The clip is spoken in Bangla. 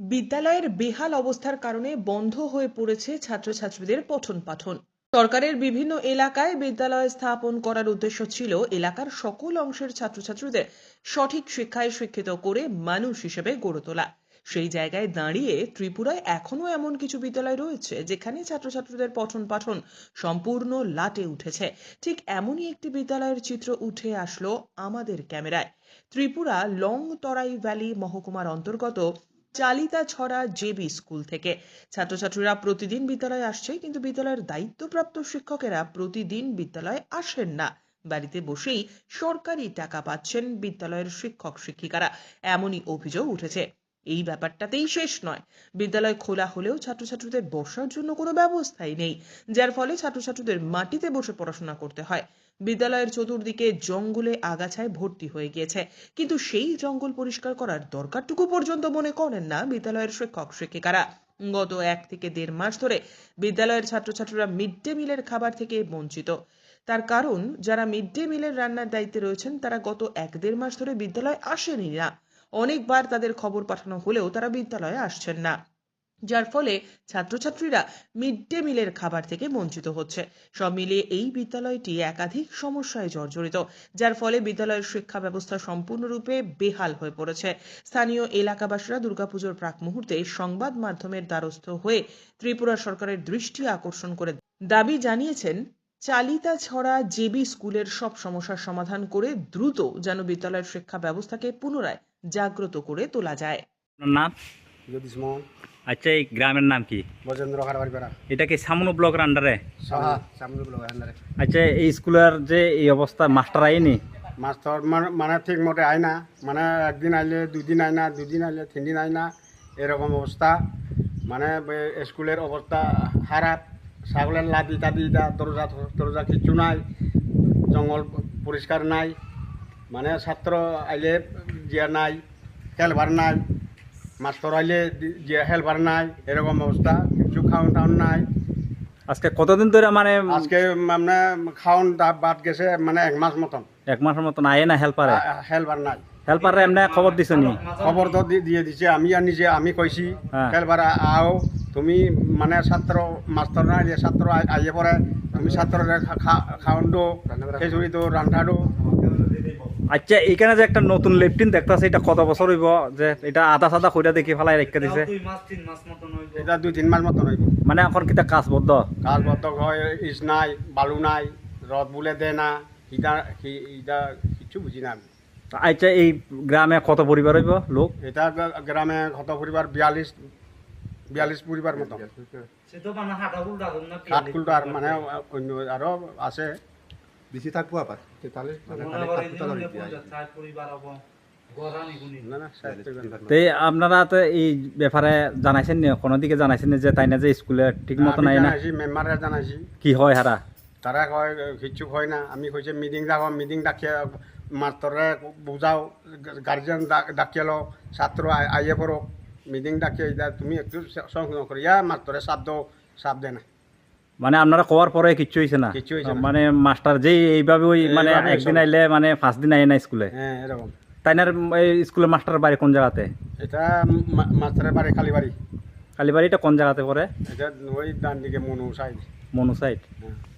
বিদ্যালয়ের বেহাল অবস্থার কারণে বন্ধ হয়ে পড়েছে ছাত্রছাত্রীদের পঠন পাঠন সরকারের বিভিন্ন এলাকায় বিদ্যালয় স্থাপন করার উদ্দেশ্য ছিল এলাকার সকল অংশের ছাত্রছাত্রীদের সঠিক শিক্ষায় শিক্ষিত করে মানুষ হিসেবে গড়ে তোলা। সেই জায়গায় দাঁড়িয়ে ত্রিপুরায় এখনও এমন কিছু বিদ্যালয় রয়েছে যেখানে ছাত্রছাত্রীদের পঠন পাঠন সম্পূর্ণ লাটে উঠেছে। ঠিক এমনই একটি বিদ্যালয়ের চিত্র উঠে আসলো আমাদের ক্যামেরায়। ত্রিপুরা লং তরাই ভ্যালি মহকুমার অন্তর্গত চালিতা ছড়া জেবি স্কুল থেকে। ছাত্রছাত্রীরা প্রতিদিন বিদ্যালয়ে আসছে, কিন্তু বিদ্যালয়ের দায়িত্বপ্রাপ্ত শিক্ষকেরা প্রতিদিন বিদ্যালয়ে আসেন না। বাড়িতে বসেই সরকারি টাকা পাচ্ছেন বিদ্যালয়ের শিক্ষক শিক্ষিকারা এমনই অভিযোগ উঠেছে। এই ব্যাপারটাতেই শেষ নয়। বিদ্যালয় খোলা হলেও ছাত্রছাত্রীদের বসার জন্য কোনো ব্যবস্থাই নেই, যার ফলে ছাত্রছাত্রীদের মাটিতে বসে পড়াশোনা করতে হয়। বিদ্যালয়ের চতুর্দিকে জঙ্গলে আগাছায় ভর্তি হয়ে গিয়েছে, কিন্তু সেই জঙ্গল পরিষ্কার করার দরকারটুকু পর্যন্ত মনে করেন না বিদ্যালয়ের শিক্ষক, শিক্ষিকারা। গত এক থেকে দেড় মাস ধরে বিদ্যালয়ের ছাত্রছাত্রীরা মিড ডে মিলের খাবার থেকে বঞ্চিত। তার কারণ, যারা মিড ডে মিলের রান্নার দায়িত্বে রয়েছেন, তারা গত এক দেড় মাস ধরে বিদ্যালয় আসেনি না। অনেকবার তাদের খবর পাঠানো হলেও তারা বিদ্যালয়ে আসছেন না। যার ফলে ছাত্রছাত্রীরা মিড ডে মিলের খাবার থেকে বঞ্চিত হচ্ছে। সব মিলিয়ে এই বিদ্যালয়টি একাধিক সমস্যায় জর্জরিত, যার ফলে বিদ্যালয়ের শিক্ষা ব্যবস্থা সম্পূর্ণরূপে বেহাল হয়ে পড়েছে। স্থানীয় এলাকাবাসীরা দুর্গাপুজোর প্রাক মুহূর্তে সংবাদ মাধ্যমের দ্বারস্থ হয়ে ত্রিপুরা সরকারের দৃষ্টি আকর্ষণ করে দাবি জানিয়েছেন, চালিতা ছড়া জেবি স্কুলের সব সমস্যার সমাধান করে দ্রুত যেন বিদ্যালয়ের শিক্ষা ব্যবস্থাকে পুনরায় জাগ্রত করে তোলা যায়। আপনার নাম? জ্যোতিষ মোহন আচ্ছা এই গ্রামের নাম কি? বজেন্দ্র এটা কি সামনো ব্লকের আন্ডারে সাহা সামনে ব্লক আন্ডারে আচ্ছা এই স্কুলের যে এই অবস্থা মাস্টার আইনি? মাস্টার মানে- মানে ঠিক মতে আয় না। মানে একদিন আইলে দুদিন আয় না দুই দিন আইলে তিন দিন আয় না এরকম অবস্থা। মানে স্কুলের অবস্থা খারাপ। ছাগলের লাদি টাদি দা দরজা দরজা কিছু নাই। জঙ্গল পরিষ্কার নাই। মানে ছাত্র আইলে জিয়া নাই খেলবার নাই মাস্টার আইলে জিয়া খেলবার নাই এরকম অবস্থা কিছু খাওয়ান টাউন নাই। আজকে কতদিন ধরে মানে আজকে মানে খাওয়ান বাদ গেছে মানে এক মাস মতন। এক মাসের মতন আয়ে না হেল্পারে? হেলবার নাই। হেল্পারে এমনি খবর দিছ নি? খবর তো দি- দিয়ে দিছে আমি আর নিজে আমি কইছি হ্যাঁ। হেলবার আও তুমি মানে ছাত্র মাস্টার না যে ছাত্র আই- আইয়ে পরে তুমি ছাত্ররে খাওয়ান দো খিচুড়ি দো রান্ধা দো। আচ্ছা এইখানে যে একটা নতুন লেফটিন দেখতেছে এটা কত বছর হইব? যে এটা আধা সাদা কইরা দেখি ফেলাই রেখে দিছে। এটা দুই তিন মাস মতন হইব। মানে এখন কিতা কাজ বদ্ধ কাজ বদ্ধ হয় ইস নাই বালু নাই রদ বলে দে না ইটা ইটা কিছু বুঝি না আমি। আচ্ছা এই গ্রামে কত পরিবার হইব লোক? এটা গ্রামে কত পরিবার? বিয়াল্লিশ বিয়াল্লিশ পরিবার মতো কুলটার মানে অন্য আরও আছে। বেশি থাকব আবার। তাহলে না না ষাট তে আপনারা তো এই ব্যাপারে জানাইছেন নি কোনো দিকে জানাইছেন যে তাই না যে স্কুলে ঠিক মতো নাই না? জানাইছি মেম্বারে জানাইছি। কি হয় হারা? তারা কয় কিচ্ছু হয় না। আমি কইছে মিটিং ডাক মিটিং ডাকিয়ে মাষ্টরে বুঝাও গার্জিয়ান ডাকিয়ে লো ছাত্র আই- আইয়ে পড়ো। মিটিং ডাকিয়ে তুমি একটু সংশোধন করিয়া মাষ্টরে চাপ দাও চাপ দে না। মানে আপনারা কোয়ার পরে কিচ্ছু হয়েছে না। কিচ্ছু হইছে না। মানে মাস্টার যেই এইভাবে ওই মানে এইভাবে একদিন আইলে মানে পাঁচ দিন আইয়ে না স্কুলে। হ্যাঁ এরকম। তাই না এই স্কুলের মাস্টার বাড়ি কোন জায়গাতে? এটা মা- মাস্টারের বাড়ি খালি বাড়ি কালীবাড়িটা কোন জায়গাতে পড়ে? এটা ওই ডান দিকে মনু সাইড। মনু সাইড। হ্যাঁ।